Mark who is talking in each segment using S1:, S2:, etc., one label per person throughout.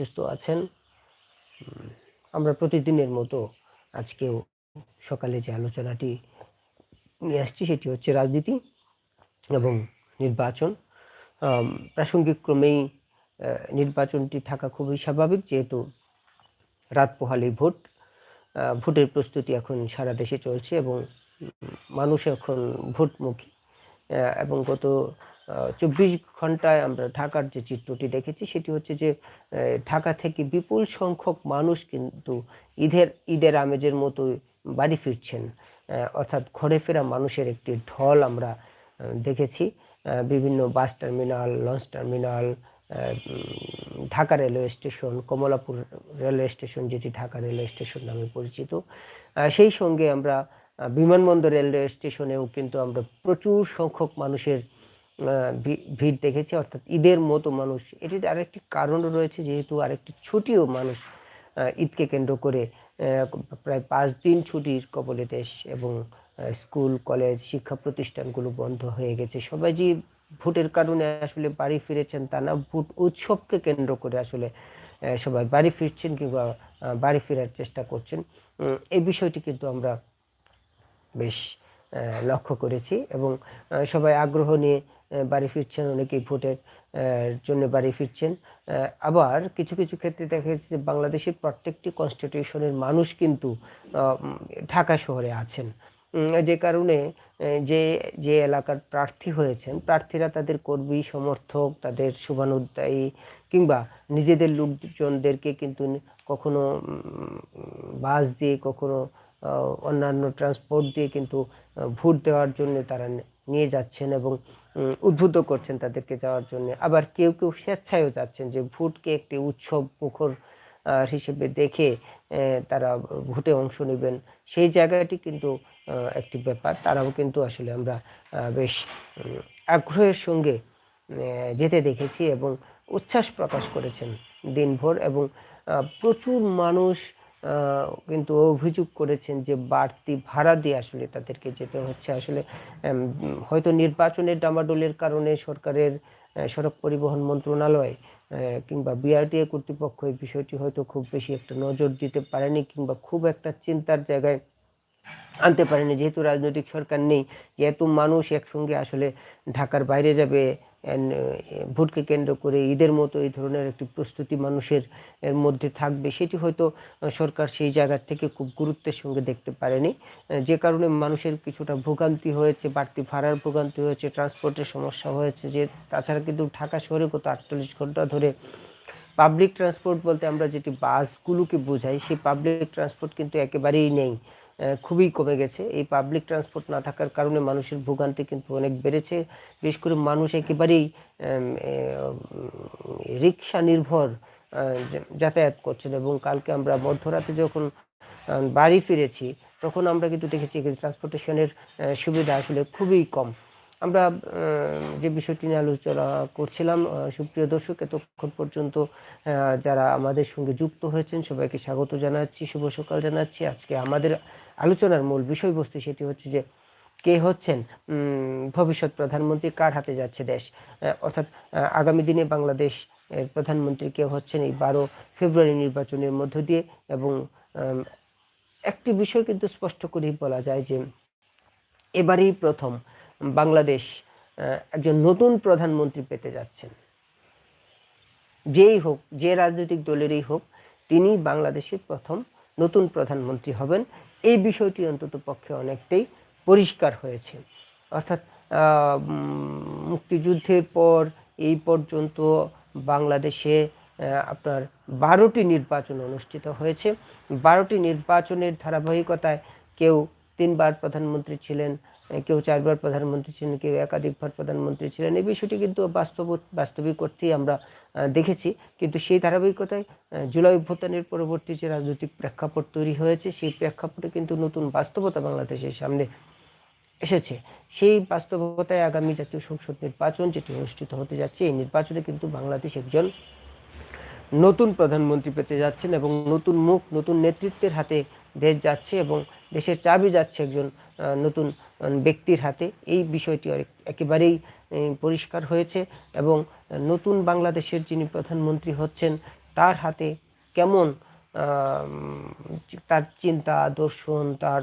S1: সুস্থ আছেন। আমরা প্রতিদিনের মতো আজকেও সকালে যে আলোচনাটি নিয়ে আসছি সেটি হচ্ছে রাজনীতি এবং নির্বাচন। প্রাসঙ্গিক ক্রমেই নির্বাচনটি থাকা খুবই স্বাভাবিক যেহেতু রাত পোহালে ভোট। ভোটের প্রস্তুতি এখন সারা দেশে চলছে এবং মানুষ এখন ভোটমুখী। এবং গত চব্বিশ ঘন্টায় আমরা ঢাকার যে চিত্রটি দেখেছি, সেটি হচ্ছে যে ঢাকা থেকে বিপুল সংখ্যক মানুষ কিন্তু ঈদের ঈদের আমেজের মতো বাড়ি ফিরছেন। অর্থাৎ ঘরে ফেরা মানুষের একটি ঢল আমরা দেখেছি। বিভিন্ন bus terminal, launch terminal Dhaka railway station, Kamalapur railway station, যেটি ঢাকা রেলওয়ে স্টেশন নামে পরিচিত। সেই সঙ্গে আমরা বিমানবন্দর রেলওয়ে স্টেশনেও কিন্তু আমরা প্রচুর সংখ্যক মানুষের ভিড় দেখেছি, অর্থাৎ ঈদের মতো মানুষ। এটির আরেকটি কারণও রয়েছে, যেহেতু আরেকটি ছুটিও মানুষ ঈদকে কেন্দ্র করে প্রায় পাঁচ দিন ছুটির কবলে দেশ এবং স্কুল, কলেজ, শিক্ষা প্রতিষ্ঠানগুলো বন্ধ হয়ে গেছে। সবাই যে ভোটের কারণে আসলে বাড়ি ফিরেছেন তা না, ভোট উৎসবকে কেন্দ্র করে আসলে সবাই বাড়ি ফিরছেন কিংবা বাড়ি ফেরার চেষ্টা করছেন। এই বিষয়টি কিন্তু আমরা বেশ লক্ষ্য করেছি এবং সবাই আগ্রহ নিয়ে বাড়ি ফিরছেন, অনেকেই ভোটের জন্য বাড়ি ফিরছেন। আবার কিছু কিছু ক্ষেত্রে দেখা যাচ্ছে যে বাংলাদেশের প্রত্যেকটি কনস্টিটিউশনের মানুষ কিন্তু ঢাকা শহরে আছেন। যে কারণে যে যে এলাকার প্রার্থী হয়েছেন, প্রার্থীরা তাদের কর্মী, সমর্থক, তাদের শুভানুদ্দায়ী কিংবা নিজেদের লোকজনদেরকে কিন্তু কখনো বাস দিয়ে, কখনো অন্যান্য ট্রান্সপোর্ট দিয়ে কিন্তু ভোট দেওয়ার জন্য তারা নিয়ে যাচ্ছেন এবং উদ্বুদ্ধ করছেন তাদেরকে যাওয়ার জন্য। আবার কেউ কেউ স্বেচ্ছায়ও যাচ্ছেন যে ভোটকে একটি উৎসব মুখর হিসেবে দেখে তারা ভোটে অংশ নেবেন। সেই জায়গাটি কিন্তু একটি ব্যাপার। তারাও কিন্তু আসলে আমরা বেশ আগ্রহের সঙ্গে যেতে দেখেছি এবং উচ্ছ্বাস প্রকাশ করেছেন দিনভর এবং প্রচুর মানুষ কিন্তু অভিযোগ করেছেন যে বাড়তি ভাড়া দিয়ে আসলে তাদেরকে যেতে হচ্ছে। আসলে হয়তো নির্বাচনের ডামাডোলের কারণে সরকারের সড়ক পরিবহন মন্ত্রণালয় কিংবা বিআরটিএ কর্তৃপক্ষ এই বিষয়টি হয়তো খুব বেশি একটা নজর দিতে পারেনি কিংবা খুব একটা চিন্তার জায়গায় আনতে পারেনি। যেহেতু রাজনৈতিক সরকার নেই যে এত মানুষ একসঙ্গে আসলে ঢাকার বাইরে যাবে ভোটকে কেন্দ্র করে ঈদের মতো এই ধরনের একটি প্রস্তুতি মানুষের মধ্যে থাকবে, সেটি হয়তো সরকার সেই জায়গা থেকে খুব গুরুত্বের সঙ্গে দেখতে পারেনি। যে কারণে মানুষের কিছুটা ভোগান্তি হয়েছে, বাড়তি ভাড়ার ভোগান্তি হয়েছে, ট্রান্সপোর্টের সমস্যা হয়েছে, যে তাছাড়া কিন্তু ঢাকা শহরে গত আটচল্লিশ ঘণ্টা ধরে পাবলিক ট্রান্সপোর্ট বলতে আমরা যেটি বাসগুলোকে বোঝাই, সেই পাবলিক ট্রান্সপোর্ট কিন্তু একেবারেই নেই। খুবই কমে গেছে। এই পাবলিক ট্রান্সপোর্ট না থাকার কারণে মানুষের ভোগান্তি কিন্তু অনেক বেড়েছে। বিশেষ করে মানুষ একেবারেই রিক্সা নির্ভর যাতায়াত করছেন এবং কালকে আমরা মধ্যরাতে যখন বাড়ি ফিরেছি, তখন আমরা কিন্তু দেখেছি ট্রান্সপোর্টেশনের সুবিধা আসলে খুবই কম। আমরা যে বিষয়টি নিয়ে আলোচনা করছিলাম সুপ্রিয় দর্শক, এতক্ষণ পর্যন্ত যারা আমাদের সঙ্গে যুক্ত হয়েছেন, সবাইকে স্বাগত জানাচ্ছি, শুভ সকাল জানাচ্ছি। আজকে আমাদের আলোচনার মূল বিষয়বস্তু সেটি হচ্ছে যে, কে হচ্ছেন ভবিষ্যৎ প্রধানমন্ত্রী, কার হাতে যাচ্ছে দেশ? অর্থাৎ আগামী দিনে বাংলাদেশ প্রধানমন্ত্রী কে হচ্ছেন এই বারো ফেব্রুয়ারি নির্বাচনের মধ্য দিয়ে? এবং একটি বিষয় কিন্তু স্পষ্ট করেই বলা যায় যে, এবারেই প্রথম বাংলাদেশ একজন নতুন প্রধানমন্ত্রী পেতে যাচ্ছেন। যেই হোক, যে রাজনৈতিক দলেরই হোক তিনি বাংলাদেশের প্রথম নতুন প্রধানমন্ত্রী হবেন। এই বিষয়টি অন্তত পক্ষে অনেকটাই পরিষ্কার হয়েছে। অর্থাৎ মুক্তিযুদ্ধের পর এই পর্যন্ত বাংলাদেশে আপনার বারোটি নির্বাচন অনুষ্ঠিত হয়েছে। বারোটি নির্বাচনের ধারাবাহিকতায় কেউ তিনবার প্রধানমন্ত্রী ছিলেন, কেউ চারবার প্রধানমন্ত্রী ছিলেন, কেউ একাধিকবার প্রধানমন্ত্রী ছিলেন। এই বিষয়টি কিন্তু বাস্তব, বাস্তবিক অর্থেই আমরা দেখেছি। কিন্তু সেই ধারাবাহিকতায় জুলাই অভ্যুত্থানের পরবর্তী যে রাজনৈতিক প্রেক্ষাপট তৈরি হয়েছে, সেই প্রেক্ষাপটে কিন্তু নতুন বাস্তবতা বাংলাদেশের সামনে এসেছে। সেই বাস্তবতায় আগামী জাতীয় সংসদ নির্বাচন যেটি অনুষ্ঠিত হতে যাচ্ছে, এই নির্বাচনে কিন্তু বাংলাদেশ একজন নতুন প্রধানমন্ত্রী পেতে যাচ্ছেন এবং নতুন মুখ, নতুন নেতৃত্বের হাতে দেশ যাচ্ছে এবং দেশের চাবি যাচ্ছে একজন নতুন ব্যক্তির হাতে। এই বিষয়টি একেবারেই পরিষ্কার হয়েছে এবং নতুন বাংলাদেশের যিনি প্রধানমন্ত্রী হচ্ছেন, তার হাতে কেমন তার চিন্তা, দর্শন, তার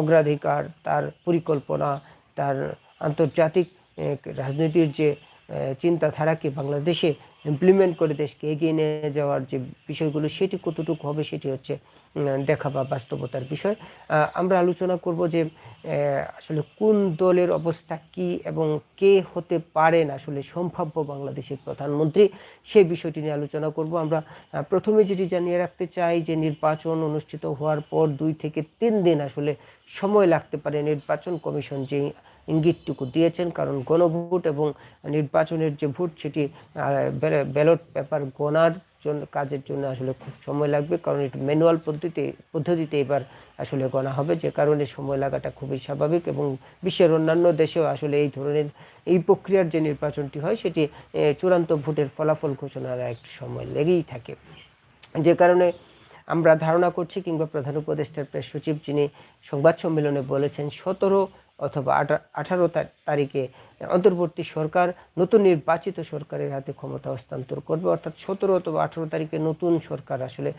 S1: অগ্রাধিকার, তার পরিকল্পনা, তার আন্তর্জাতিক রাজনীতির যে চিন্তাধারাকে বাংলাদেশে ইমপ্লিমেন্ট করে দেশকে এগিয়ে নিয়ে যাওয়ার যে বিষয়গুলো, সেটি কতটুকু হবে, সেটি হচ্ছে দেখা বা বাস্তবতার বিষয়। আমরা আলোচনা করব যে আসলে কোন দলের অবস্থা কি এবং কে হতে পারেন আসলে সম্ভাব্য বাংলাদেশের প্রধানমন্ত্রী সেই বিষয়টি নিয়ে আলোচনা করব। আমরা প্রথমে যেটি জানিয়ে রাখতে চাই যে, নির্বাচন অনুষ্ঠিত হওয়ার পর দুই থেকে তিন দিন আসলে সময় লাগতে পারে নির্বাচন কমিশন যে ইঙ্গিতটুকু দিয়েছেন, কারণ গণভোট এবং নির্বাচনের যে ভোট, সেটি ব্যালট পেপার গোনার জন্য, কাজের জন্য আসলে খুব সময় লাগবে। কারণ এটি ম্যানুয়াল পদ্ধতিতে পদ্ধতিতে এবার আসলে গণা হবে। যে কারণে সময় লাগাটা খুবই স্বাভাবিক এবং বিশ্বের অন্যান্য দেশেও আসলে এই ধরনের, এই প্রক্রিয়ার যে নির্বাচনটি হয়, সেটি চূড়ান্ত ভোটের ফলাফল ঘোষণার একটু সময় লেগেই থাকে। যে কারণে আমরা ধারণা করছি কিংবা প্রধান উপদেষ্টার প্রেস সচিব যিনি সংবাদ সম্মেলনে বলেছেন, সতেরো অথবা আঠারো তারিখে অন্তর্বর্তী সরকার, নতুন নির্বাচিত সরকারের হাতে ক্ষমতা হস্তান্তর করবে। অর্থাৎ সতেরো অথবা আঠারো তারিখে নতুন সরকার আসলে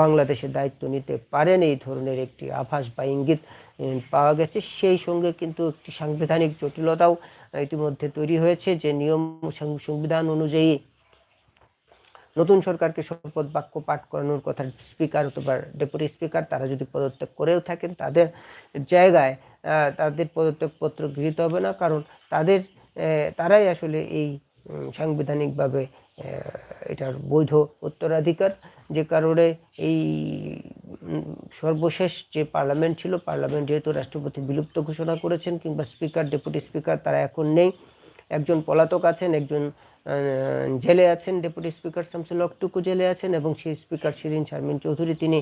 S1: বাংলাদেশের দায়িত্ব নিতে পারেন। এই ধরনের একটি আভাস বা ইঙ্গিত পাওয়া গেছে। সেই সঙ্গে কিন্তু একটি সাংবিধানিক জটিলতাও ইতিমধ্যে তৈরি হয়েছে যে নিয়ম সংবিধান অনুযায়ী নতুন সরকারকে শপথ বাক্য পাঠ করানোর কথা স্পিকার অথবা ডেপুটি স্পিকার তারা যদি পদত্যাগ করেও থাকেন, তাদের জায়গায় তাদের পদত্যাগপত্র গৃহীত হবে না, কারণ তাদের তারাই আসলে এই সাংবিধানিকভাবে এটার বৈধ উত্তরাধিকার। যে কারণে এই সর্বশেষ যে পার্লামেন্ট ছিল, পার্লামেন্ট যেহেতু রাষ্ট্রপতি বিলুপ্ত ঘোষণা করেছেন কিংবা স্পিকার, ডেপুটি স্পিকার, তারা এখন নেই। একজন পলাতক আছেন, একজন জেলে আছেন, ডেপুটি স্পিকার শামসুল হকটুকু জেলে আছেন এবং সেই স্পিকার শিরিন শারমিন চৌধুরী, তিনি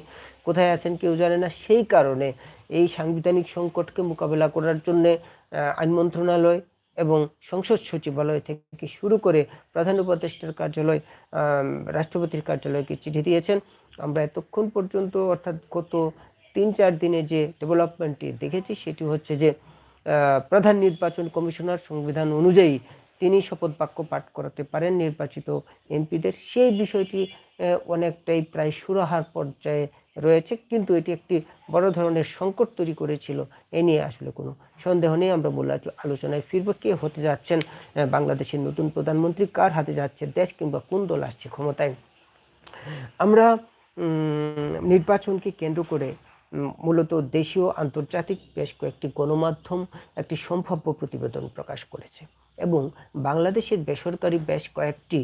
S1: কোথায় আছেন কেউ জানে না। সেই কারণে এই সাংবিধানিক সংকটকে মোকাবেলা করার জন্যে আইন মন্ত্রণালয় এবং সংসদ সচিবালয় থেকে শুরু করে প্রধান উপদেষ্টার কার্যালয় রাষ্ট্রপতির কার্যালয়কে চিঠি দিয়েছেন। আমরা এতক্ষণ পর্যন্ত, অর্থাৎ গত তিন চার দিনে যে ডেভেলপমেন্টটি দেখেছি, সেটি হচ্ছে যে প্রধান নির্বাচন কমিশনার সংবিধান অনুযায়ী তিনি শপথ বাক্য পাঠ করাতে পারেন নির্বাচিত এমপিদের। সেই বিষয়টি অনেকটাই প্রায় সুরাহার পর্যায়ে রয়েছে, কিন্তু এটি একটি বড় ধরনের সংকট তৈরি করেছিল। এ নিয়ে আসলে কোনো সন্দেহ নেই। আমরা মূল আলোচনায় ফিরব কে হতে যাচ্ছেন বাংলাদেশের নতুন প্রধানমন্ত্রী, কার হাতে যাচ্ছে দেশ কিংবা কোন দল আসছে ক্ষমতায়? আমরা নির্বাচনকে কেন্দ্র করে মূলত দেশীয়, আন্তর্জাতিক বেশ কয়েকটি গণমাধ্যম একটি সম্ভাব্য প্রতিবেদন প্রকাশ করেছে। এবং বাংলাদেশের বেসরকারি বেশ কয়েকটি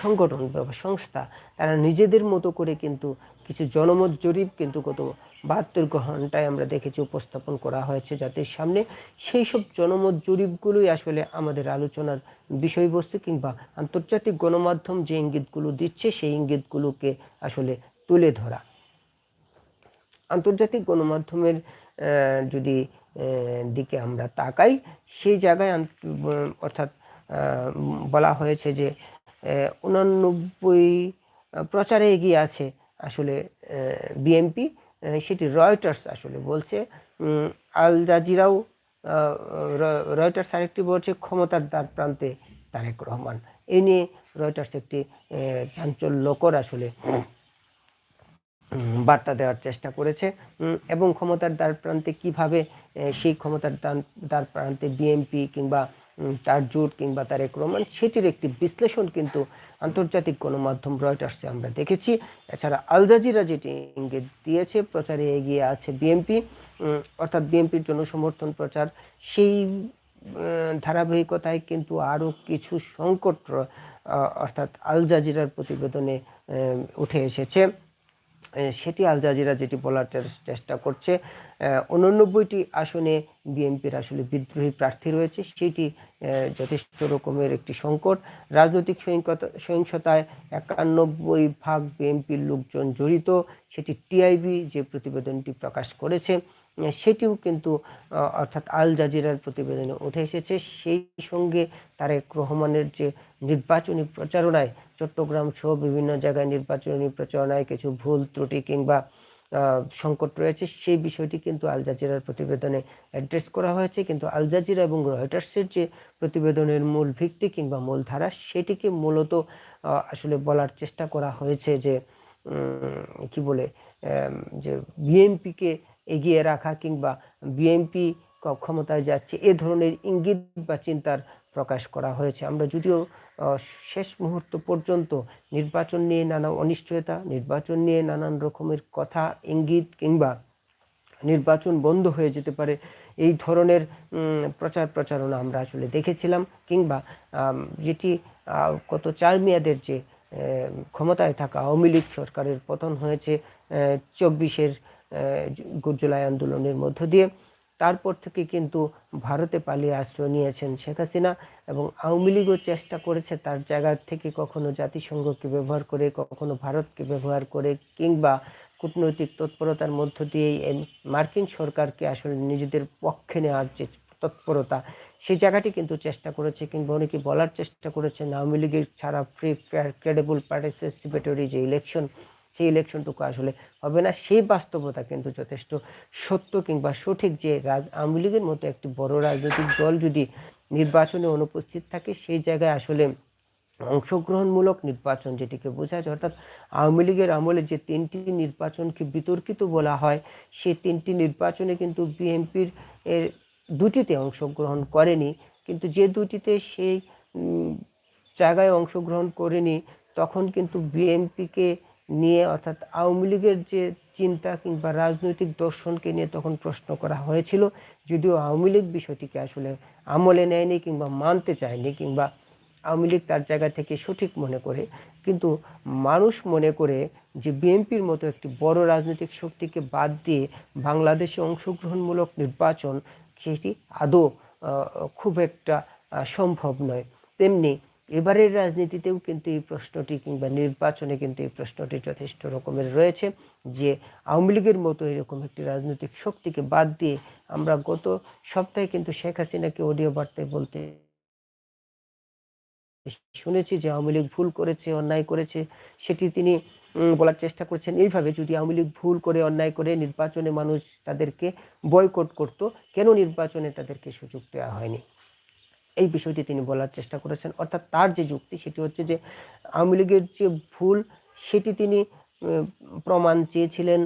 S1: সংগঠন বা সংস্থা, তারা নিজেদের মতো করে কিন্তু কিছু জনমত জরিপ কিন্তু গত বাহাত্তর ঘন্টায় আমরা দেখেছি উপস্থাপন করা হয়েছে জাতির সামনে। সেই সব জনমত জরিপগুলোই আসলে আমাদের আলোচনার বিষয়বস্তু কিংবা আন্তর্জাতিক গণমাধ্যম যে ইঙ্গিতগুলো দিচ্ছে, সেই ইঙ্গিতগুলোকে আসলে তুলে ধরা। আন্তর্জাতিক গণমাধ্যমের যদি দিকে আমরা তাকাই। সেই জায়গায় অর্থাৎ বলা হয়েছে যে উনানব্বই প্রচারে এগিয়ে আছে আসলে বিএনপি। সেটি রয়টার্স আসলে বলছে। আল জাজিরাও রয়টার্স আরেকটি বলছে, ক্ষমতার দ্বার প্রান্তে তারেক রহমান। এই নিয়ে রয়টার্স একটি চাঞ্চল্যকর আসলে বার্তা দেওয়ার চেষ্টা করেছে। এবং ক্ষমতার দ্বার প্রান্তে কীভাবে সেই ক্ষমতার দ্বার প্রান্তে বিএনপি কিংবা তার জোট কিংবা তার এক সেটির একটি বিশ্লেষণ কিন্তু আন্তর্জাতিক গণমাধ্যম রয়টার্সে আমরা দেখেছি। এছাড়া আল জাজিরা যেটি ইঙ্গিত দিয়েছে, প্রচারে এগিয়ে আছে বিএনপি অর্থাৎ বিএনপির জন্য সমর্থন প্রচার, সেই ধারাবাহিকতায় কিন্তু আরও কিছু সংকট অর্থাৎ আল জাজিরার প্রতিবেদনে উঠে এসেছে। সেটি আল জাজিরা যেটি বলার চেষ্টা করছে। উননব্বইটি আসনে বিএনপির আসলে বিদ্রোহী প্রার্থী রয়েছে। সেটি যথেষ্ট রকমের একটি সংকট। রাজনৈতিক সহিংসতায় একানব্বই ভাগ বিএনপির লোকজন জড়িত। সেটি টিআইবি যে প্রতিবেদনটি প্রকাশ করেছে সেটিও কিন্তু অর্থাৎ আল জাজিরার প্রতিবেদনে উঠে এসেছে। সেই সঙ্গে তারেক রহমানের যে নির্বাচনী প্রচারণায় চট্টগ্রাম সহ বিভিন্ন জায়গায় নির্বাচনী প্রচারণায় কিছু ভুল ত্রুটি কিংবা সংকট রয়েছে, সেই বিষয়টি কিন্তু আল জাজিরার প্রতিবেদনে অ্যাড্রেস করা হয়েছে। কিন্তু আল জাজিরা এবং রয়টার্সের যে প্রতিবেদনের মূল ভিত্তি কিংবা মূল ধারা, সেটিকে মূলত আসলে বলার চেষ্টা করা হয়েছে যে কি বলে যে বিএনপিকে এগিয়ে রাখা কিংবা বিএনপি ক্ষমতায় যাচ্ছে, এ ধরনের ইঙ্গিত বা চিন্তার প্রকাশ করা হয়েছে। আমরা যদিও শেষ মুহূর্ত পর্যন্ত নির্বাচন নিয়ে নানা অনিশ্চয়তা, নির্বাচন নিয়ে নানান রকমের কথা, ইঙ্গিত কিংবা নির্বাচন বন্ধ হয়ে যেতে পারে, এই ধরনের প্রচার প্রচারণা আমরা আসলে দেখেছিলাম কিংবা যেটি কত চার মেয়াদের যে ক্ষমতায় থাকা আওয়ামী লীগ সরকারের পতন হয়েছে চব্বিশের জুলাই আন্দোলনের মধ্য দিয়ে। তারপর থেকে কিন্তু ভারতে পালিয়ে আশ্রয় নিয়েছেন শেখ হাসিনা এবং আওয়ামী লীগও চেষ্টা করেছে তার জায়গা থেকে কখনো জাতিসংঘকে ব্যবহার করে, কখনো ভারতকে ব্যবহার করে কিংবা কূটনৈতিক তৎপরতার মধ্য দিয়েই মার্কিন সরকারকে আসলে নিজেদের পক্ষে নেওয়ার যে তৎপরতা সেই জায়গাটি কিন্তু চেষ্টা করেছে কিংবা অনেকে বলার চেষ্টা করেছেন আওয়ামী লীগের ছাড়া ফ্রি ফেয়ার ক্রেডেবল পার্টিসিপেটরি যে ইলেকশন সেই ইলেকশনটুকু আসলে হবে না। সেই বাস্তবতা কিন্তু যথেষ্ট সত্য কিংবা সঠিক যে রাজ আওয়ামী লীগের মতো একটি বড় রাজনৈতিক দল যদি নির্বাচনে অনুপস্থিত থাকে, সেই জায়গায় আসলে অংশগ্রহণমূলক নির্বাচন যেটিকে বোঝায় অর্থাৎ আওয়ামী লীগের আমলে যে তিনটি নির্বাচনকে বিতর্কিত বলা হয়, সেই তিনটি নির্বাচনে কিন্তু বিএনপির এর দুটিতে অংশগ্রহণ করেনি। কিন্তু যে দুটিতে সেই জায়গায় অংশগ্রহণ করেনি, তখন কিন্তু বিএনপিকে নিয়ে, অর্থাৎ আওয়ামী লীগের যে চিন্তা কিংবা রাজনৈতিক দর্শনকে নিয়ে তখন প্রশ্ন করা হয়েছিল, যদিও আওয়ামী লীগ বিষয়টিকে আসলে আমলে নেয়নি কিংবা মানতে চায়নি কিংবা আওয়ামী লীগ তার জায়গা থেকে সঠিক মনে করে। কিন্তু মানুষ মনে করে যে বিএনপির মতো একটি বড় রাজনৈতিক শক্তিকে বাদ দিয়ে বাংলাদেশে অংশগ্রহণমূলক নির্বাচন সেটি আদৌ খুব একটা সম্ভব নয়। তেমনি এবারের রাজনীতিতেও কিন্তু এই প্রশ্নটি কিংবা নির্বাচনে কিন্তু এই প্রশ্নটি যথেষ্ট রকমের রয়েছে যে আওয়ামী লীগের মতো এরকম একটি রাজনৈতিক শক্তিকে বাদ দিয়ে আমরা গত সপ্তাহে কিন্তু শেখ হাসিনাকে অডিও বার্তায় বলতে শুনেছি যে আওয়ামী লীগ ভুল করেছে, অন্যায় করেছে। সেটি তিনি বলার চেষ্টা করছেন। এইভাবে যদি আওয়ামী লীগ ভুল করে, অন্যায় করে নির্বাচনে মানুষ তাদেরকে বয়কট করত, কেন নির্বাচনে তাদেরকে সুযোগ দেওয়া হয়নি? এই বিষয়টি তিনি বলার চেষ্টা করেছেন। অর্থাৎ তার যে যুক্তি সেটি হচ্ছে যে, আওয়ামী লীগের যে ভুল সেটি তিনি প্রমাণ চেয়েছিলেন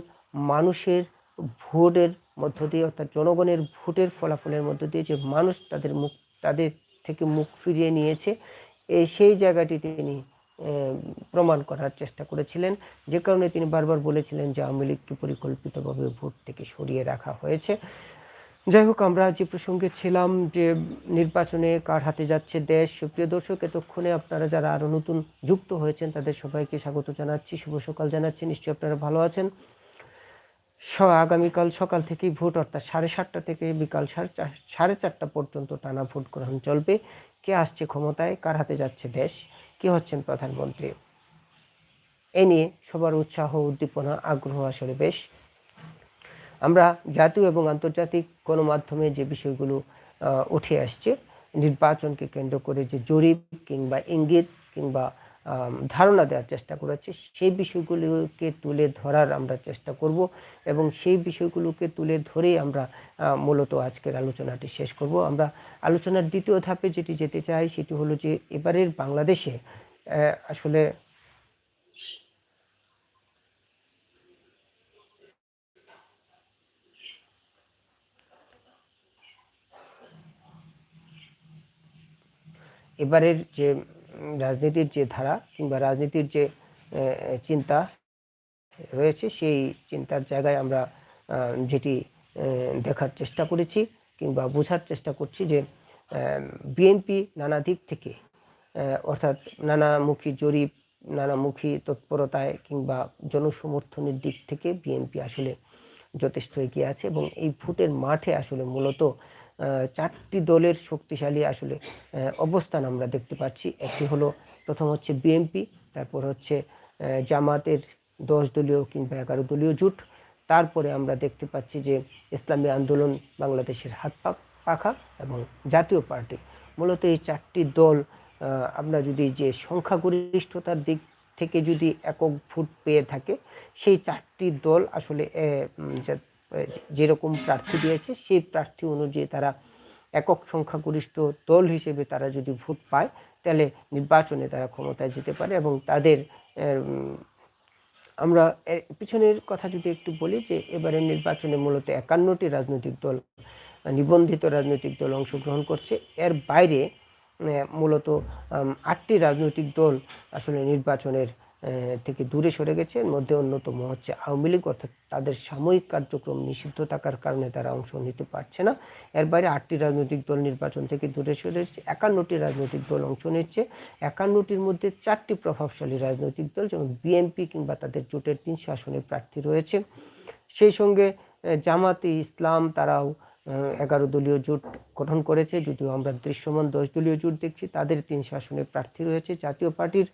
S1: মানুষের ভোটের মধ্য দিয়ে, অর্থাৎ জনগণের ভোটের ফলাফলের মধ্য দিয়ে যে মানুষ তাদের মুখ, তাদের থেকে মুখ ফিরিয়ে নিয়েছে এই সেই জায়গাটি তিনি প্রমাণ করার চেষ্টা করেছিলেন। যে কারণে তিনি বারবার বলেছিলেন যে আওয়ামী লীগকে পরিকল্পিতভাবে ভোট থেকে সরিয়ে রাখা হয়েছে। যাই হোক, আমরা যে প্রসঙ্গে ছিলাম যে নির্বাচনে কার হাতে যাচ্ছে দেশ, সুপ্রিয় দর্শক, এতক্ষণে আপনারা যারা আরও নতুন যুক্ত হয়েছেন, তাদের সবাইকে স্বাগত জানাচ্ছি, শুভ সকাল জানাচ্ছি, নিশ্চয়ই আপনারা ভালো আছেন। আগামীকাল সকাল থেকেই ভোট, অর্থাৎ সাড়ে সাতটা থেকে বিকাল সাড়ে সাড়ে চারটা পর্যন্ত টানা ভোট গ্রহণ চলবে। কে আসছে ক্ষমতায়, কার হাতে যাচ্ছে দেশ, কে হচ্ছেন প্রধানমন্ত্রী? এ নিয়ে সবার উৎসাহ, উদ্দীপনা, আগ্রহ আসলে বেশ। আমরা জাতীয় এবং আন্তর্জাতিক গণমাধ্যমে যে বিষয়গুলো উঠে আসছে, নির্বাচনকে কেন্দ্র করে যে জরিপ কিংবা ইঙ্গিত কিংবা ধারণা দেওয়ার চেষ্টা করেছে, সেই বিষয়গুলোকে তুলে ধরার আমরা চেষ্টা করব এবং সেই বিষয়গুলোকে তুলে ধরেই আমরা মূলত আজকের আলোচনাটি শেষ করব। আমরা আলোচনার দ্বিতীয় ধাপে যেটি যেতে চাই সেটি হলো যে এবারের বাংলাদেশে আসলে এবারের যে রাজনীতির যে ধারা কিংবা রাজনীতির যে চিন্তা রয়েছে, সেই চিন্তার জায়গায় আমরা যেটি দেখার চেষ্টা করেছি কিংবা বোঝার চেষ্টা করছি যে বিএনপি নানা দিক থেকে অর্থাৎ নানামুখী জরিপ, নানামুখী তৎপরতায় কিংবা জনসমর্থনের দিক থেকে বিএনপি আসলে যথেষ্ট এগিয়ে আছে এবং এই ভোটের মাঠে আসলে মূলত চারটি দলের শক্তিশালী আসলে অবস্থান আমরা দেখতে পাচ্ছি। একটি হলো, প্রথম হচ্ছে বিএনপি তারপর হচ্ছে জামাতের দশ দলীয় কিংবা এগারো দলীয় জোট। তারপরে আমরা দেখতে পাচ্ছি যে, ইসলামী আন্দোলন বাংলাদেশের হাত পাখা এবং জাতীয় পার্টি। মূলত এই চারটি দল আমরা যদি যে সংখ্যাগরিষ্ঠতার দিক থেকে যদি একক ভোট পেয়ে থাকে, সেই চারটি দল আসলে যেরকম প্রার্থী দিয়েছে, সেই প্রার্থী অনুযায়ী তারা একক সংখ্যাগরিষ্ঠ দল হিসেবে তারা যদি ভোট পায়, তাহলে নির্বাচনে তারা ক্ষমতায় যেতে পারে এবং তাদের আমরা পিছনের কথা যদি একটু বলি যে এবারে নির্বাচনে মূলত একান্নটি রাজনৈতিক দল, নিবন্ধিত রাজনৈতিক দল অংশগ্রহণ করছে। এর বাইরে মূলত আটটি রাজনৈতিক দল আসলে নির্বাচনের থেকে দূরে সরে গেছে। এর মধ্যে অন্যতম হচ্ছে আওয়ামী লীগ, অর্থাৎ তাদের সাময়িক কার্যক্রম নিষিদ্ধ থাকার কারণে তারা অংশ নিতে পারছে না। এর বাইরে আটটি রাজনৈতিক দল নির্বাচন থেকে দূরে সরে এসেছে, একান্নটি রাজনৈতিক দল অংশ নিচ্ছে। একান্নটির মধ্যে চারটি প্রভাবশালী রাজনৈতিক দল, যেমন বিএনপি কিংবা তাদের জোটের তিন আসনে প্রার্থী রয়েছে। সেই সঙ্গে জামাতে ইসলাম, তারাও এগারো দলীয় জোট গঠন করেছে, যদিও আমরা দৃশ্যমান দশ দলীয় জোট দেখছি, তাদের তিন আসনে প্রার্থী রয়েছে। জাতীয় পার্টির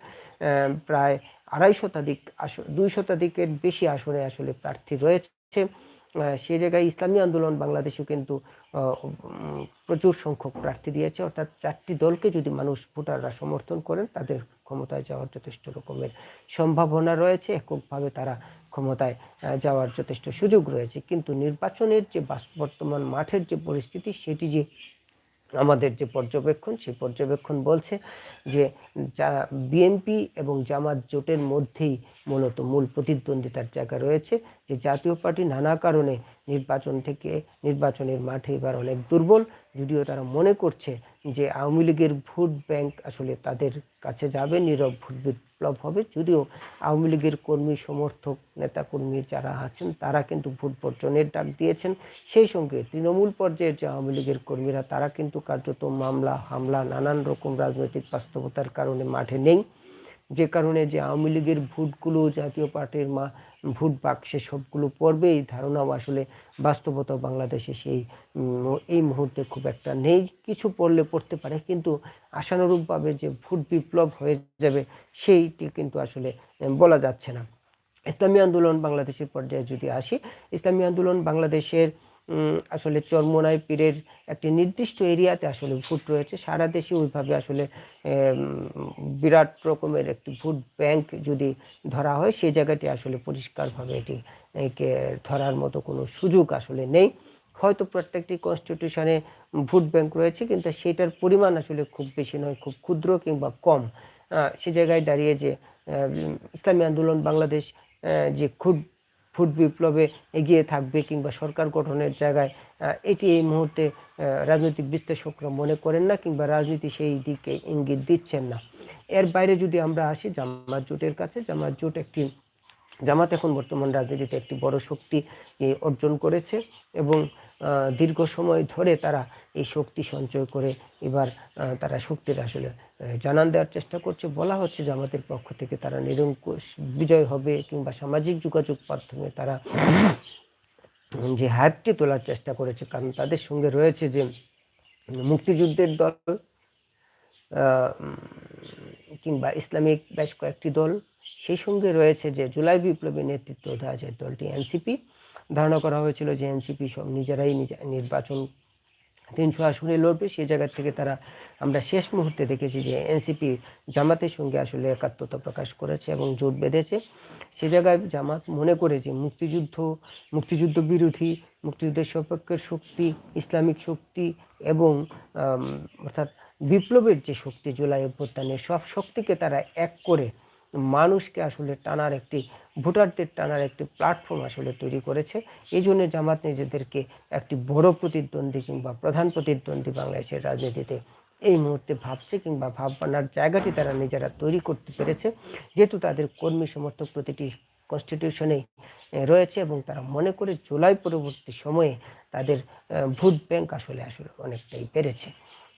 S1: প্রায় আড়াই শতাধিক আসন দুই শতাধিকের বেশি আসনে আসলে প্রার্থী রয়েছে। সে জায়গায় ইসলামী আন্দোলন বাংলাদেশেও কিন্তু প্রচুর সংখ্যক প্রার্থী দিয়েছে। অর্থাৎ চারটি দলকে যদি মানুষ, ভোটাররা সমর্থন করেন, তাদের ক্ষমতায় যাওয়ার যথেষ্ট রকমের সম্ভাবনা রয়েছে। এককভাবে তারা ক্ষমতায় যাওয়ার যথেষ্ট সুযোগ রয়েছে। কিন্তু নির্বাচনের যে বর্তমান মাঠের যে পরিস্থিতি, সেটি যে আমাদের যে পর্যবেক্ষণ, সেই পর্যবেক্ষণ বলছে যে যা বিএনপি এবং জামাত জোটের মধ্যেই মূলত মূল প্রতিদ্বন্দ্বিতার জায়গা রয়েছে, যে জাতীয় পার্টি নানা কারণে নির্বাচন থেকে, নির্বাচনের মাঠে এবার অনেক দুর্বল। যদিও তারা মনে করছে যে আওয়ামী লীগের ভোট ব্যাংক আসলে তাদের কাছে যাবে, নীরব ভোট বিপ্লব হবে। যদিও আওয়ামী লীগের কর্মী, সমর্থক, নেতাকর্মী যারা আছেন, তারা কিন্তু ভোট বর্জনের ডাক দিয়েছেন। সেই সঙ্গে তৃণমূল পর্যায়ের যে আওয়ামী লীগের কর্মীরা, তারা কিন্তু কার্যত মামলা, হামলা, নানান রকম রাজনৈতিক বাস্তবতার কারণে মাঠে নেই। যে কারণে যে আওয়ামী লীগের ভোটগুলো জাতীয় পার্টির মা, ভোট বাক্সে সবগুলো পড়বে, এই ধারণাও আসলে বাস্তবতা বাংলাদেশে সেই এই মুহূর্তে খুব একটা নেই। কিছু পড়লে পড়তে পারে, কিন্তু আশানুরূপভাবে যে ভোট বিপ্লব হয়ে যাবে, সেইটি কিন্তু আসলে বলা যাচ্ছে না। ইসলামী আন্দোলন বাংলাদেশের পর্যায়ে যদি আসি, ইসলামী আন্দোলন বাংলাদেশের আসলে চরমোনাই পীরের একটি নির্দিষ্ট এরিয়াতে আসলে ভোট রয়েছে। সারা দেশে ওইভাবে আসলে বিরাট রকমের একটি ভোট ব্যাংক যদি ধরা হয় সেই জায়গাটি আসলে পরিষ্কারভাবে এটি ধরার মতো কোনো সুযোগ আসলে নেই। হয়তো প্রত্যেকটি কনস্টিটিউশনে ভোট ব্যাংক রয়েছে, কিন্তু সেটার পরিমাণ আসলে খুব বেশি নয়, খুব ক্ষুদ্র কিংবা কম। সে জায়গায় দাঁড়িয়ে যে ইসলামী আন্দোলন, বাংলাদেশ যে খুব ফুট বিপ্লবে এগিয়ে থাকবে কিংবা সরকার গঠনের জায়গায় এটি এই মুহূর্তে রাজনৈতিক বিশ্লেষকরা মনে করেন না কিংবা রাজনীতি সেই দিকে ইঙ্গিত দিচ্ছেন না। এর বাইরে যদি আমরা আসি, জামাত জোটের কাছে, জামাত জোট একটি, জামাত এখন বর্তমান রাজনীতিতে একটি বড় শক্তি অর্জন করেছে এবং দীর্ঘ সময় ধরে তারা এই শক্তি সঞ্চয় করে এবার তারা শক্তির আসলে জানান দেওয়ার চেষ্টা করছে। বলা হচ্ছে জামাতের পক্ষ থেকে তারা নিরঙ্কুশ বিজয় হবে কিংবা সামাজিক যোগাযোগ মাধ্যমে তারা যে হাইপটি তোলার চেষ্টা করেছে, কারণ তাদের সঙ্গে রয়েছে যে মুক্তিযুদ্ধের দল কিংবা ইসলামিক বেশ কয়েকটি দল। সেই সঙ্গে রয়েছে যে জুলাই বিপ্লবী নেতৃত্ব দেওয়া যে দলটি, এনসিপি। ধারণা করা হয়েছিল যে এনসিপি সব নিজেরাই নিজে, নির্বাচন তিনশো আসনে লড়বে। সেই জায়গা থেকে তারা, আমরা শেষ মুহূর্তে দেখেছি যে এনসিপি জামাতের সঙ্গে আসলে একাত্মতা প্রকাশ করেছে এবং জোট বেঁধেছে। সে জায়গায় জামাত মনে করে যে মুক্তিযুদ্ধ মুক্তিযুদ্ধ বিরোধী, মুক্তিযুদ্ধের সপক্ষের শক্তি, ইসলামিক শক্তি এবং অর্থাৎ বিপ্লবের যে শক্তি জুলাই অভ্যুত্থানের সব শক্তিকে তারা এক করে মানুষকে আসলে টানার একটি, ভোটারদের টানার একটি প্ল্যাটফর্ম আসলে তৈরি করেছে। এই জন্য জামাত নিজেদেরকে একটি বড় প্রতিদ্বন্দ্বী কিংবা প্রধান প্রতিদ্বন্দ্বী বাংলাদেশের রাজনীতিতে এই মুহূর্তে ভাবছে কিংবা ভাবনার জায়গাটি তারা নিজেরা তৈরি করতে পেরেছে। যেহেতু তাদের কর্মী সমর্থক প্রতিটি কনস্টিটিউশনেই রয়েছে এবং তারা মনে করে জুলাই পরবর্তী সময়ে তাদের ভোট ব্যাংক আসলে আসলে অনেকটাই বেড়েছে।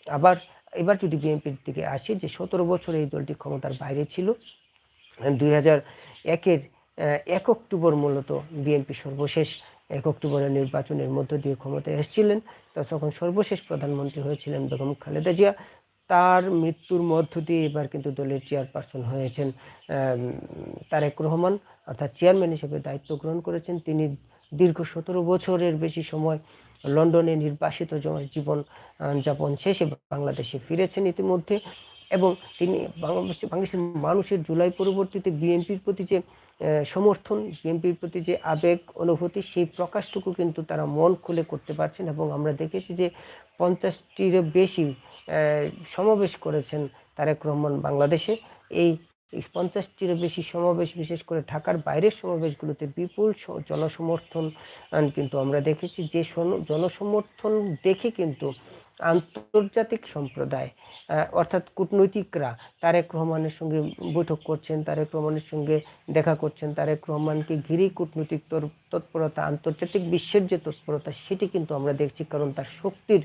S1: আবার, এবার যদি বিএনপির দিকে আসি যে সতেরো বছর এই দলটি ক্ষমতার বাইরে ছিল দুই হাজার একের এক অক্টোবর মূলত বিএনপি সর্বশেষ এক অক্টোবরের নির্বাচনের মধ্য দিয়ে ক্ষমতায় এসেছিলেন। তখন সর্বশেষ প্রধানমন্ত্রী হয়েছিলেন বেগম খালেদা জিয়া। তার মৃত্যুর মধ্য দিয়ে এবার কিন্তু দলের চেয়ারপারসন হয়েছেন তারেক রহমান। অর্থাৎ চেয়ারম্যান হিসেবে দায়িত্ব গ্রহণ করেছেন তিনি। দীর্ঘ সতেরো বছরের বেশি সময় লন্ডনে নির্বাসিত জীবন যাপন শেষে বাংলাদেশে ফিরেছেন ইতিমধ্যে। এবং তিনি বাংলাদেশ বাংলাদেশের মানুষের জুলাই পরবর্তীতে বিএনপির প্রতি যে সমর্থন, বিএনপির প্রতি যে আবেগ, অনুভূতি, সেই প্রকাশটুকু কিন্তু তারা মন খুলে করতে পারছেন এবং আমরা দেখেছি যে পঞ্চাশটিরও বেশি সমাবেশ করেছেন তারেক রহমান বাংলাদেশে। এই পঞ্চাশটিরও বেশি সমাবেশ, বিশেষ করে ঢাকার বাইরের সমাবেশগুলোতে বিপুল জনসমর্থন কিন্তু আমরা দেখেছি যে জনসমর্থন দেখে কিন্তু আন্তর্জাতিক সম্প্রদায় অর্থাৎ কূটনৈতিকরা, তারেক রহমানের সঙ্গে বৈঠক করছেন, তারেক রহমানের সঙ্গে দেখা করছেন, তারেক রহমানকে ঘিরেই কূটনৈতিক তৎপরতা, আন্তর্জাতিক বিশ্বের যে তৎপরতা, সেটি কিন্তু আমরা দেখছি কারণ তার শক্তির,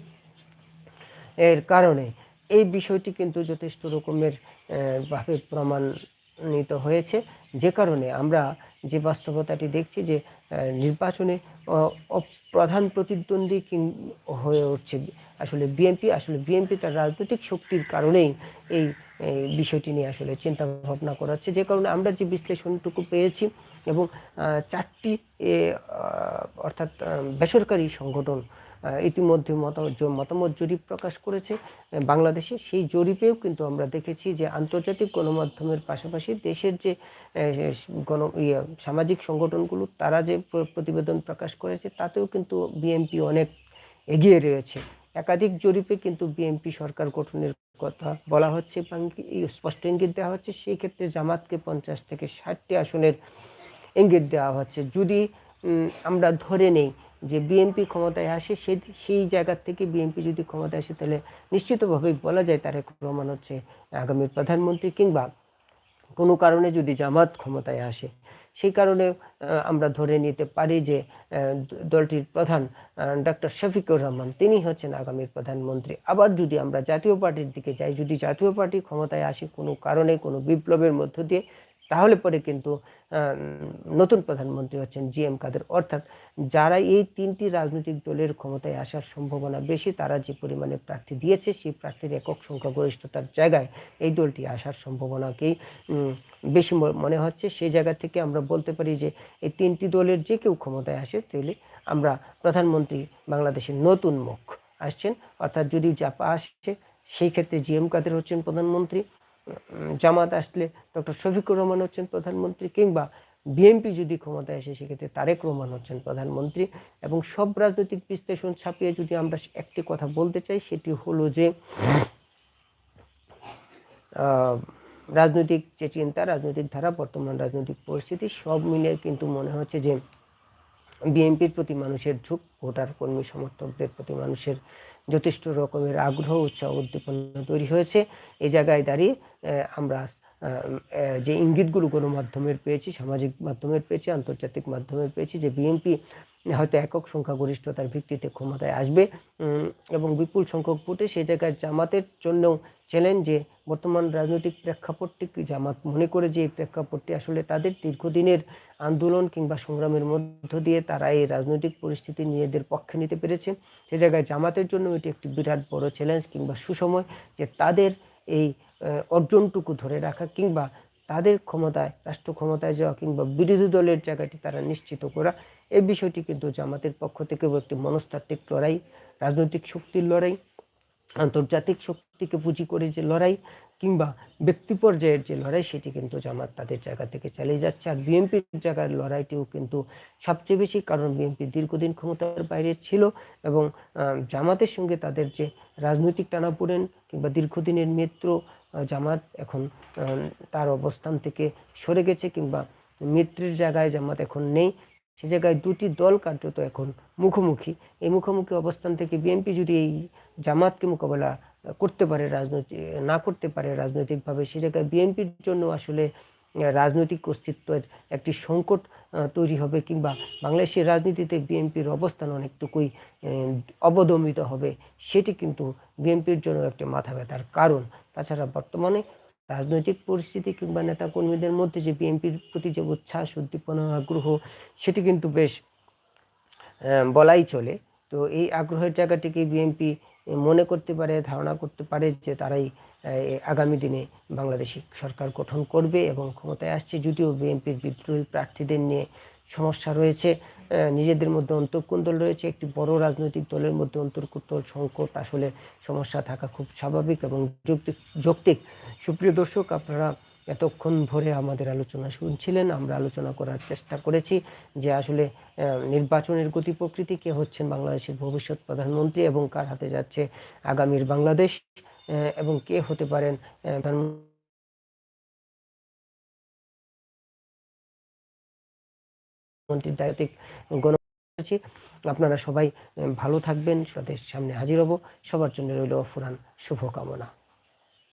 S1: এর কারণে। এই বিষয়টি কিন্তু যথেষ্ট রকমের ভাবে প্রমাণিত হয়েছে। যে কারণে আমরা যে বাস্তবতাটি দেখছি যে নির্বাচনে প্রধান প্রতিদ্বন্দ্বী হয়ে উঠছে। আসলে বিএনপি আসলে বিএনপি তার রাজনৈতিক শক্তির কারণেই এই বিষয়টি নিয়ে আসলে চিন্তা ভাবনা করাচ্ছে। যে কারণে আমরা যে বিশ্লেষণটুকু পেয়েছি এবং চারটি অর্থাৎ বেসরকারি সংগঠন ইতিমধ্যে মত মতামত জরিপ প্রকাশ করেছে। বাংলাদেশে সেই জরিপেও কিন্তু আমরা দেখেছি যে আন্তর্জাতিক গণমাধ্যমের পাশাপাশি দেশের যে গণ ইয়ে সামাজিক সংগঠনগুলো, তারা যে প্রতিবেদন প্রকাশ করেছে, তাতেও কিন্তু বিএনপি অনেক এগিয়ে রয়েছে। একাধিক জরিপে কিন্তু বিএনপি সরকার গঠনের কথা বলা হচ্ছে এবং এই স্পষ্ট ইঙ্গিত দেওয়া হচ্ছে, সেই ক্ষেত্রে জামাতকে পঞ্চাশ থেকে ষাটটি আসনের ইঙ্গিত দেওয়া হচ্ছে। যদি আমরা ধরে নেই যে বিএনপি ক্ষমতায় আসে, সে, সেই জায়গার থেকে বিএনপি যদি ক্ষমতায় আসে, তাহলে নিশ্চিতভাবেই বলা যায় তারেক রহমান হচ্ছে আগামী প্রধানমন্ত্রী কিংবা কোনো কারণে যদি জামাত ক্ষমতায় আসে সেই কারণে আমরা ধরে নিতে পারি যে দলটির প্রধান ডক্টর শফিকুর রহমান, তিনি হচ্ছেন আগামীর প্রধানমন্ত্রী। আবার যদি আমরা জাতীয় পার্টির দিকে যাই, যদি জাতীয় পার্টি ক্ষমতায় আসে, কোনো কারণে, কোনো বিপ্লবের মধ্য দিয়ে তাহলে পরে কিন্তু নতুন প্রধানমন্ত্রী হচ্ছেন জি এম কাদের। অর্থাৎ যারা এই তিনটি রাজনৈতিক দলের ক্ষমতায় আসার সম্ভাবনা বেশি, তারা যে পরিমাণে প্রার্থী দিয়েছে, সেই প্রার্থীর একক সংখ্যাগরিষ্ঠতার জায়গায় এই দলটি আসার সম্ভাবনাকেই বেশি মনে হচ্ছে। সেই জায়গা থেকে আমরা বলতে পারি যে, এই তিনটি দলের যে কেউ ক্ষমতায় আসে, তাহলে আমরা প্রধানমন্ত্রী বাংলাদেশের নতুন মুখ আসছেন। অর্থাৎ যদি জাপা আসছে সেই ক্ষেত্রে জি এম কাদের হচ্ছেন প্রধানমন্ত্রী। জামাত আসলে ডক্টর শফিকুর রহমান হচ্ছেন প্রধানমন্ত্রী কিংবা বিএনপি যদি ক্ষমতায় আসে, সেক্ষেত্রে তারেক রহমান হচ্ছেন প্রধানমন্ত্রী। এবং সব রাজনৈতিক বিশ্লেষণ ছাপিয়ে যদি আমরা একটি কথা বলতে চাই, সেটি হলো যে রাজনৈতিক যে চিন্তা, রাজনৈতিক ধারা, বর্তমান রাজনৈতিক পরিস্থিতি, সব মিলে কিন্তু মনে হচ্ছে যে, বিএনপির প্রতি মানুষের ঝুঁক, ভোটার কর্মী সমর্থকদের প্রতি মানুষের যথেষ্ট রকমের আগ্রহ, উৎসাহ, উদ্দীপনা তৈরি হয়েছে। এই জায়গায় দাঁড়িয়ে আমরা যে ইঙ্গিতগুলো গণমাধ্যমের পেয়েছি, সামাজিক মাধ্যমের পেয়েছি, আন্তর্জাতিক মাধ্যমের পেয়েছি, যে বিএনপি হয়তো একক সংখ্যাগরিষ্ঠতার ভিত্তিতে ক্ষমতায় আসবে এবং বিপুল সংখ্যক ভোটে সেই জায়গায় জামাতের জন্যও চ্যালেঞ্জ যে বর্তমান রাজনৈতিক প্রেক্ষাপটটি জামাত মনে করে যে এই প্রেক্ষাপটটি আসলে তাদের দীর্ঘদিনের আন্দোলন কিংবা সংগ্রামের মধ্য দিয়ে তারা এই রাজনৈতিক পরিস্থিতি নিজেদের পক্ষে নিতে পেরেছে। সে জায়গায় জামাতের জন্য এটি একটি বিরাট বড় চ্যালেঞ্জ কিংবা সুসময় যে তাদের এই অর্জনটুকু ধরে রাখা কিংবা তাদের ক্ষমতায়, রাষ্ট্র ক্ষমতায় যাওয়া কিংবা বিরোধী দলের জায়গাটি তারা নিশ্চিত করা এই বিষয়টি কিন্তু জামাতের পক্ষ থেকেও একটি মনস্তাত্ত্বিক লড়াই, রাজনৈতিক শক্তির লড়াই, আন্তর্জাতিক শক্তিকে পুঁজি করে যে লড়াই কিংবা ব্যক্তি পর্যায়ের যে লড়াই সেটি কিন্তু জামাত তাদের জায়গা থেকে চালিয়ে যাচ্ছে। আর বিএনপির জায়গার লড়াইটিও কিন্তু সবচেয়ে বেশি কারণ বিএনপি দীর্ঘদিন ক্ষমতার বাইরে ছিল এবং জামাতের সঙ্গে তাদের যে রাজনৈতিক টানাপোড়েন কিংবা দীর্ঘদিনের মিত্র জামাত এখন তার অবস্থান থেকে সরে গেছে কিংবা মিত্রের জায়গায় জামাত এখন নেই। সে জায়গায় দুটি দল কার্যত এখন মুখোমুখি। এই মুখোমুখি অবস্থান থেকে বিএনপি যদি এই জামাতকে মোকাবেলা করতে পারে রাজনৈতিক না করতে পারে রাজনৈতিকভাবে, সে জায়গায় বিএনপির জন্য আসলে রাজনৈতিক অস্তিত্বের একটি সংকট তৈরি হবে কিংবা বাংলাদেশের রাজনীতিতে বিএনপির অবস্থান অনেকটুকুই অবদমিত হবে, সেটি কিন্তু বিএনপির জন্য একটি মাথা ব্যথার কারণ। তাছাড়া বর্তমানে রাজনৈতিক পরিস্থিতি কিংবা নেতাকর্মীদের মধ্যে যে বিএনপির প্রতি যে উচ্ছ্বাস, উদ্দীপনা, আগ্রহ, সেটি কিন্তু বেশ বলাই চলে। তো এই আগ্রহের জায়গাটিকে বিএনপি মনে করতে পারে, ধারণা করতে পারে যে তারাই আগামী দিনে বাংলাদেশি সরকার গঠন করবে এবং ক্ষমতায় আসছে। যদিও বিএনপির বিদ্রোহী প্রার্থীদের নিয়ে সমস্যা রয়েছে। নিজেদের মধ্যে অন্তঃকুন্দল রয়েছে। একটি বড় রাজনৈতিক দলের মধ্যে অন্তর্কুন্দল সংকট আসলে সমস্যা থাকা খুব স্বাভাবিক এবং যৌক্তিক যৌক্তিক। সুপ্রিয় দর্শক, আপনারা এতক্ষণ ভরে আমাদের আলোচনা শুনছিলেন। আমরা আলোচনা করার চেষ্টা করেছি যে আসলে নির্বাচনের গতি প্রকৃতি, কে হচ্ছেন বাংলাদেশের ভবিষ্যৎ প্রধানমন্ত্রী এবং কার হাতে যাচ্ছে আগামীর বাংলাদেশ এবং কে হতে পারেন মন্ত্রীর দায়িত্ব গণ আপনারা সবাই ভালো থাকবেন সাথে সামনে হাজির হব। সবার জন্য রইল ফুরান শুভকামনা।